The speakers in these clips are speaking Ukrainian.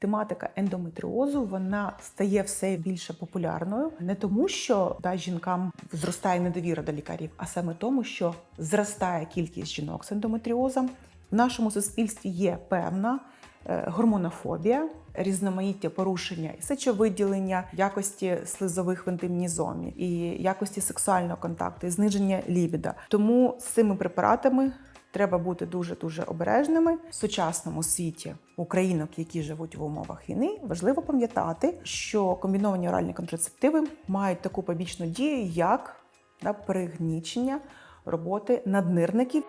Тематика ендометріозу вона стає все більше популярною не тому, що да, жінкам зростає недовіра до лікарів, а саме тому, що зростає кількість жінок з ендометріозом. В нашому суспільстві є певна е, гормонофобія, різноманіття порушення і сечовиділення, якості слизових в інтимній зоні і якості сексуального контакту, і зниження лібіда. Тому з цими препаратами треба бути дуже дуже обережними в сучасному світі українок, які живуть в умовах війни. Важливо пам'ятати, що комбіновані оральні контрацептиви мають таку побічну дію, як да, пригнічення роботи наднирників.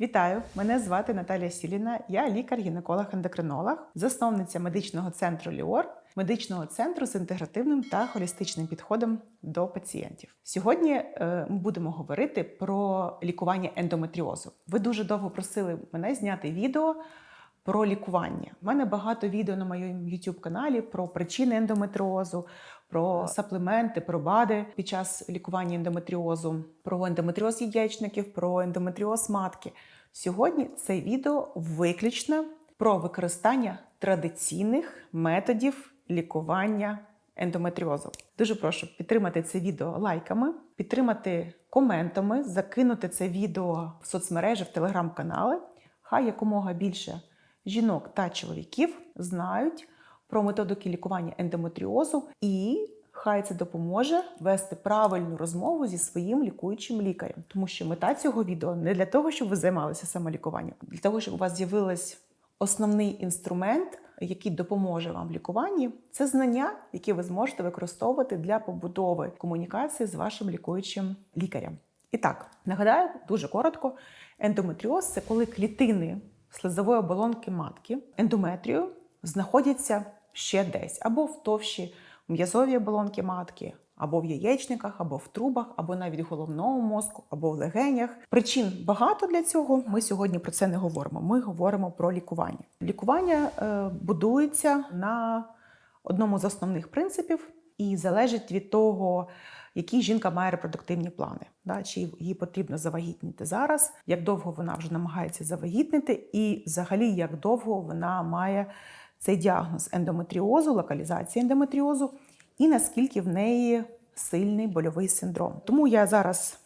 Вітаю! Мене звати Наталія Сіліна. Я лікар-гінеколог-ендокринолог, засновниця медичного центру Ліор, медичного центру з інтегративним та холістичним підходом до пацієнтів. Сьогодні е, ми будемо говорити про лікування ендометріозу. Ви дуже довго просили мене зняти відео. Про лікування У мене багато відео на моєму youtube каналі про причини ендометріозу, про саплементи, про БАДи під час лікування ендометріозу, про ендометріоз яєчників, про ендометріоз матки. Сьогодні це відео виключно про використання традиційних методів лікування ендометріозу. Дуже прошу підтримати це відео лайками, підтримати коментами, закинути це відео в соцмережі, в телеграм-канали. Хай якомога більше жінок та чоловіків знають про методики лікування ендометріозу і хай це допоможе вести правильну розмову зі своїм лікуючим лікарем. Тому що мета цього відео не для того, щоб ви займалися самолікуванням, для того, щоб у вас з'явилась основний інструмент, який допоможе вам в лікуванні, це знання, які ви зможете використовувати для побудови комунікації з вашим лікуючим лікарем. І так, нагадаю дуже коротко: ендометріоз це коли клітини слизової оболонки матки, ендометрію, знаходяться ще десь або в товщі м'язовій оболонки матки, або в яєчниках, або в трубах, або навіть в головному мозку, або в легенях. Причин багато для цього. Ми сьогодні про це не говоримо. Ми говоримо про лікування. Лікування е, будується на одному з основних принципів і залежить від того, які жінка має репродуктивні плани, да, чи їй потрібно завагітніти зараз, як довго вона вже намагається завагітнити, і взагалі як довго вона має цей діагноз ендометріозу, локалізації ендометріозу, і наскільки в неї сильний больовий синдром. Тому я зараз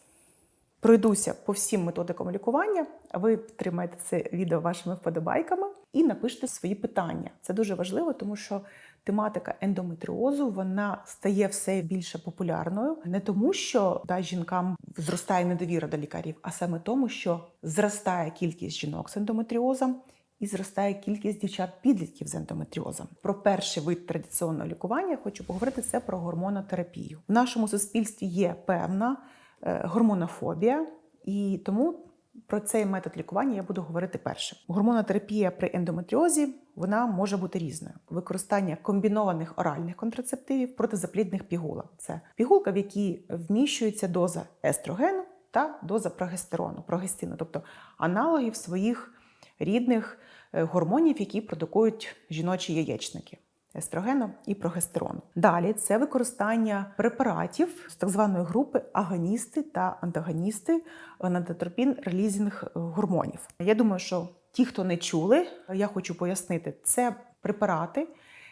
пройдуся по всім методикам лікування. Ви підтримаєте це відео вашими вподобайками і напишете свої питання. Це дуже важливо, тому що тематика ендометріозу вона стає все більше популярною, не тому, що да, жінкам зростає недовіра до лікарів, а саме тому, що зростає кількість жінок з ендометріозом. І зростає кількість дівчат-підлітків з ендометріозом. Про перший вид традиційного лікування я хочу поговорити це про гормонотерапію. В нашому суспільстві є певна е, гормонофобія, і тому про цей метод лікування я буду говорити перше. Гормонотерапія при ендометріозі вона може бути різною. Використання комбінованих оральних контрацептивів протизаплідних пігулок. Це пігулка, в якій вміщується доза естрогену та доза прогестерону, прогестину, тобто аналогів своїх рідних е, гормонів, які продукують жіночі яєчники. Естрогену і прогестерону. Далі це використання препаратів з так званої групи агоністи та антагоністи гонадотропін релізінг гормонів. Я думаю, що ті, хто не чули, я хочу пояснити, це препарати,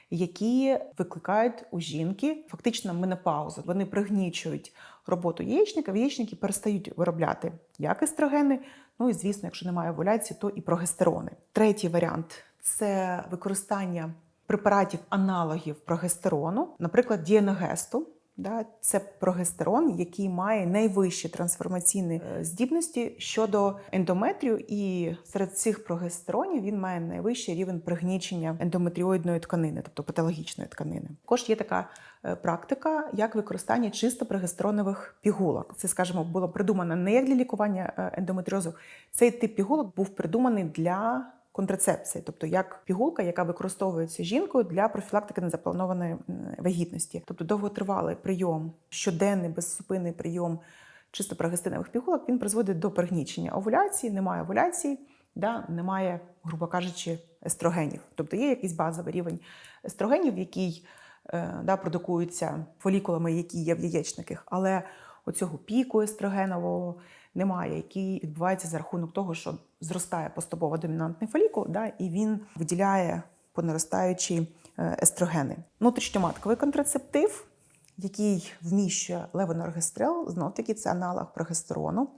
які викликають у жінки фактично менопаузу. Вони пригнічують роботу яєчника, яєчники перестають виробляти як естрогени, ну і звісно, якщо немає овуляції, то і прогестерони. Третій варіант це використання препаратів аналогів прогестерону, наприклад, дієногесту. Да, це прогестерон, який має найвищі трансформаційні е, здібності щодо ендометрію, і серед цих прогестеронів він має найвищий рівень пригнічення ендометріоїдної тканини, тобто патологічної тканини. Також є така е, практика, як використання чисто прогестеронових пігулок. Це, скажімо, було придумано не як для лікування е, ендометріозу. Цей тип пігулок був придуманий для контрацепція, тобто як пігулка, яка використовується жінкою для профілактики незапланованої вагітності, тобто довготривалий прийом, щоденний безсупинний прийом чисто прогестинових пігулок, він призводить до пригнічення овуляції, немає овуляції, да, немає, грубо кажучи, естрогенів. Тобто є якийсь базовий рівень естрогенів, який е, да, продукується фолікулами, які є в яєчниках, але оцього піку естрогенового немає, який відбувається за рахунок того, що зростає поступово домінантний фолікул, да, і він виділяє по наростаючі е, естрогени. Внутрішньоматковий контрацептив, який вміщує левоноргестрел, знов таки це аналог прогестерону.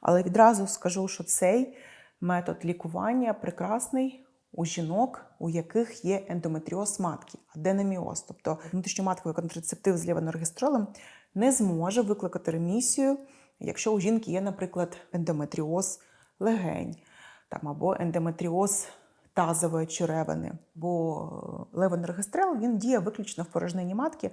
Але відразу скажу, що цей метод лікування прекрасний у жінок, у яких є ендометріоз матки, аденоміоз. Тобто внутрішньоматковий контрацептив з левоноргестрелем не зможе викликати ремісію, якщо у жінки є, наприклад, ендометріоз легень там, або ендометріоз тазової черевини. Бо левоноргестрел він діє виключно в порожнині матки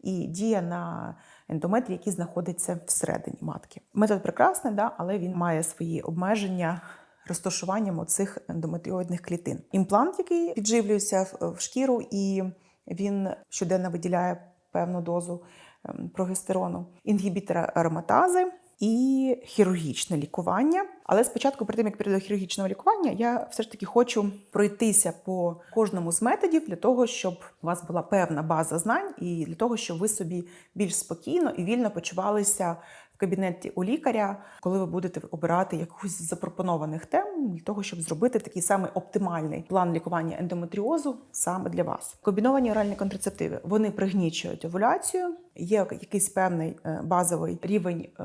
і діє на ендометрі, який знаходиться всередині матки. Метод прекрасний, да, але він має свої обмеження розташуванням оцих ендометріоїдних клітин. Імплант, який підживлюється в- в шкіру, і він щоденно виділяє певну дозу ем, прогестерону, інгібітора ароматази і хірургічне лікування. Але спочатку, перед тим як перейду до хірургічного лікування, я все ж таки хочу пройтися по кожному з методів для того, щоб у вас була певна база знань, і для того, щоб ви собі більш спокійно і вільно почувалися кабінеті у лікаря, коли ви будете обирати якусь з запропонованих тем для того, щоб зробити такий самий оптимальний план лікування ендометріозу саме для вас. Комбіновані оральні контрацептиви вони пригнічують овуляцію, є якийсь певний е, базовий рівень е,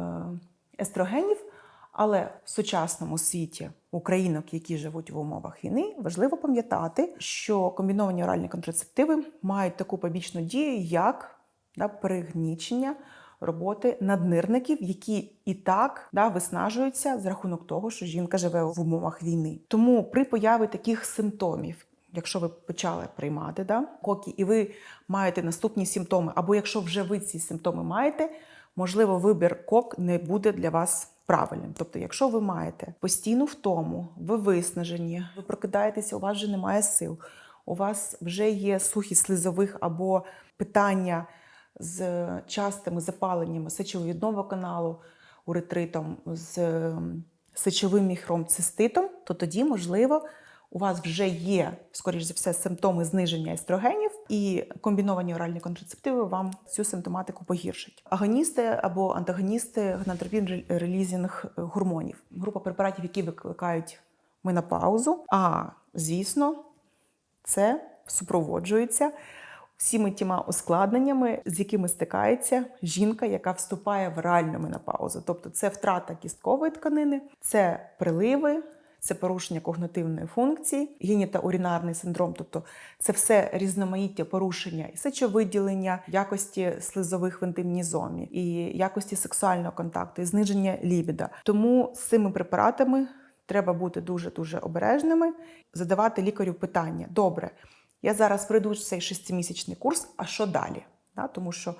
естрогенів. Але в сучасному світі українок, які живуть в умовах війни, важливо пам'ятати, що комбіновані оральні контрацептиви мають таку побічну дію, як да, пригнічення роботи наднирників, які і так да, виснажуються за рахунок того, що жінка живе в умовах війни. Тому при появі таких симптомів. Якщо ви почали приймати да, коки, і ви маєте наступні симптоми, або якщо вже ви ці симптоми маєте, можливо, вибір кок не буде для вас правильним. Тобто, якщо ви маєте постійну втому, ви виснажені, ви прокидаєтеся, у вас вже немає сил, у вас вже є сухість слизових або питання з частими запаленнями сечовидного каналу, уретритом, з сечовим міхром, циститом, то тоді, можливо, у вас вже є, скоріш за все, симптоми зниження естрогенів, і комбіновані оральні контрацептиви вам цю симптоматику погіршать. Агоністи або антагоністи гонадотропін релізінг гормонів, група препаратів, які викликають менопаузу. А звісно, це супроводжується всіми тіма ускладненнями, з якими стикається жінка, яка вступає в реальну менопаузу. Тобто це втрата кісткової тканини, це приливи. Це порушення когнитивної функції, генітоурінарний синдром, тобто це все різноманіття порушення і сечовиділення, якості слизових в інтимній зоні, і якості сексуального контакту, і зниження лібіда. Тому з цими препаратами треба бути дуже дуже обережними, задавати лікарю питання: добре, я зараз пройду цей шестимісячний курс, а що далі? Да, тому що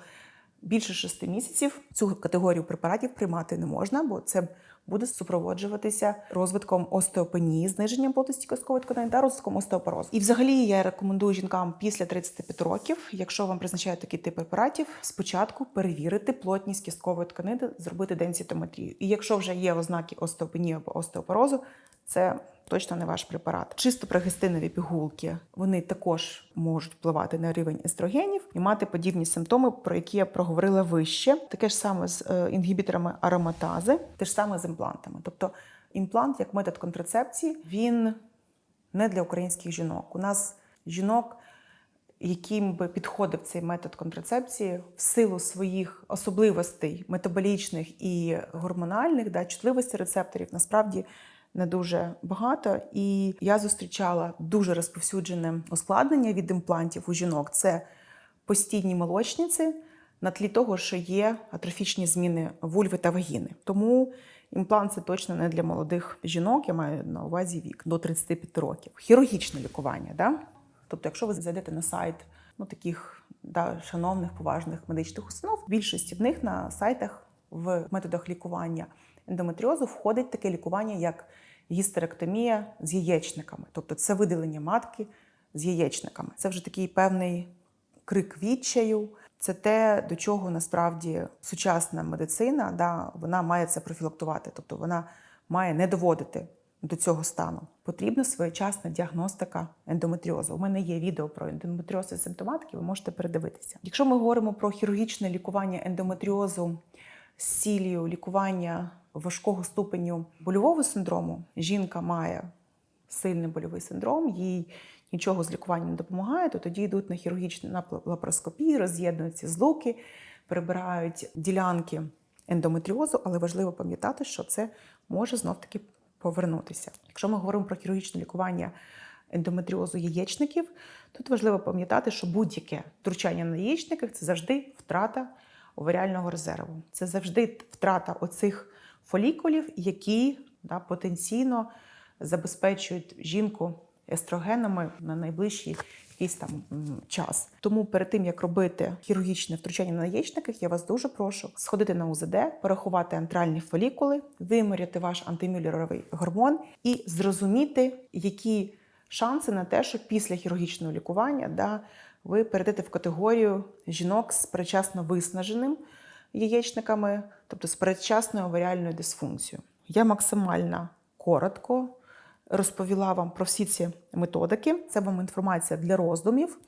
більше шести місяців цю категорію препаратів приймати не можна, бо це буде супроводжуватися розвитком остеопенії, зниженням плотності кісткової тканини та розвитком остеопорозу. І взагалі я рекомендую жінкам після 35 років, якщо вам призначають такий тип препаратів, спочатку перевірити плотність кісткової тканини, зробити денситометрію. І якщо вже є ознаки остеопенії або остеопорозу, це точно не ваш препарат. Чисто прогестинові пігулки вони також можуть впливати на рівень естрогенів і мати подібні симптоми, про які я проговорила вище. Таке ж саме з е, інгібіторами ароматази, те ж саме з імплантами. Тобто імплант як метод контрацепції він не для українських жінок. У нас жінок. Яким би підходив цей метод контрацепції в силу своїх особливостей метаболічних і гормональних, да, чутливості рецепторів, насправді не дуже багато. І я зустрічала дуже розповсюджене ускладнення від імплантів у жінок. Це постійні молочниці на тлі того, що є атрофічні зміни вульви та вагіни. Тому імплант це точно не для молодих жінок, я маю на увазі вік до 35 років. Хірургічне лікування, да? Тобто, якщо ви зайдете на сайт ну, таких да, шановних, поважних медичних установ, більшості в них на сайтах в методах лікування ендометріозу входить таке лікування, як гістеректомія з яєчниками, тобто це видалення матки з яєчниками. Це вже такий певний крик відчаю. Це те, до чого насправді сучасна медицина да, вона має це профілактувати, тобто вона має не доводити до цього стану. Потрібна своєчасна діагностика ендометріозу. У мене є відео про ендометріоз і симптоматики, ви можете передивитися. Якщо ми говоримо про хірургічне лікування ендометріозу з цілею лікування важкого ступеню больового синдрому, жінка має сильний больовий синдром, їй нічого з лікуванням не допомагає, то тоді йдуть на хірургічну на лапароскопію, роз'єднуються злуки, прибирають ділянки ендометріозу, але важливо пам'ятати, що це може знов-таки повернутися. Якщо ми говоримо про хірургічне лікування ендометріозу яєчників, тут важливо пам'ятати, що будь-яке втручання на яєчниках це завжди втрата оваріального резерву. Це завжди втрата оцих фолікулів, які да, потенційно забезпечують жінку естрогенами на найближчий якийсь там час. Тому перед тим як робити хірургічне втручання на яєчниках, я вас дуже прошу сходити на УЗД, порахувати антральні фолікули, виміряти ваш антимюллеровий гормон і зрозуміти, які шанси на те, що після хірургічного лікування да, ви перейдете в категорію жінок з передчасно виснаженим яєчниками, тобто з передчасною оваріальною дисфункцією. Я максимально коротко розповіла вам про всі ці методики. Це вам інформація для роздумів.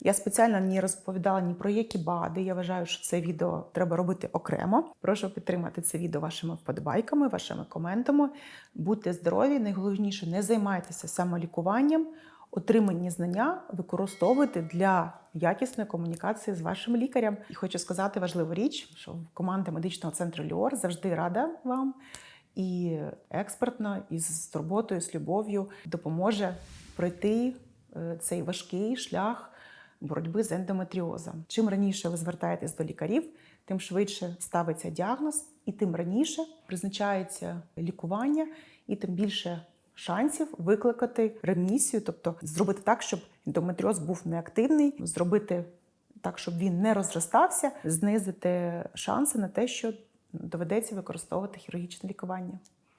Я спеціально не розповідала ні про які БАДи. Я вважаю, що це відео треба робити окремо. Прошу підтримати це відео вашими вподобайками, вашими коментами. Будьте здорові, найголовніше не займайтеся самолікуванням. Отримані знання використовуйте для якісної комунікації з вашим лікарем. І хочу сказати важливу річ, що команда медичного центру Ліор завжди рада вам і експертно, і з турботою, з любов'ю допоможе пройти е, цей важкий шлях боротьби з ендометріозом. Чим раніше ви звертаєтесь до лікарів, тим швидше ставиться діагноз, і тим раніше призначається лікування, і тим більше шансів викликати ремісію, тобто зробити так, щоб ендометріоз був неактивний, зробити так, щоб він не розростався, знизити шанси на те, що доведеться використовувати хірургічне лікування.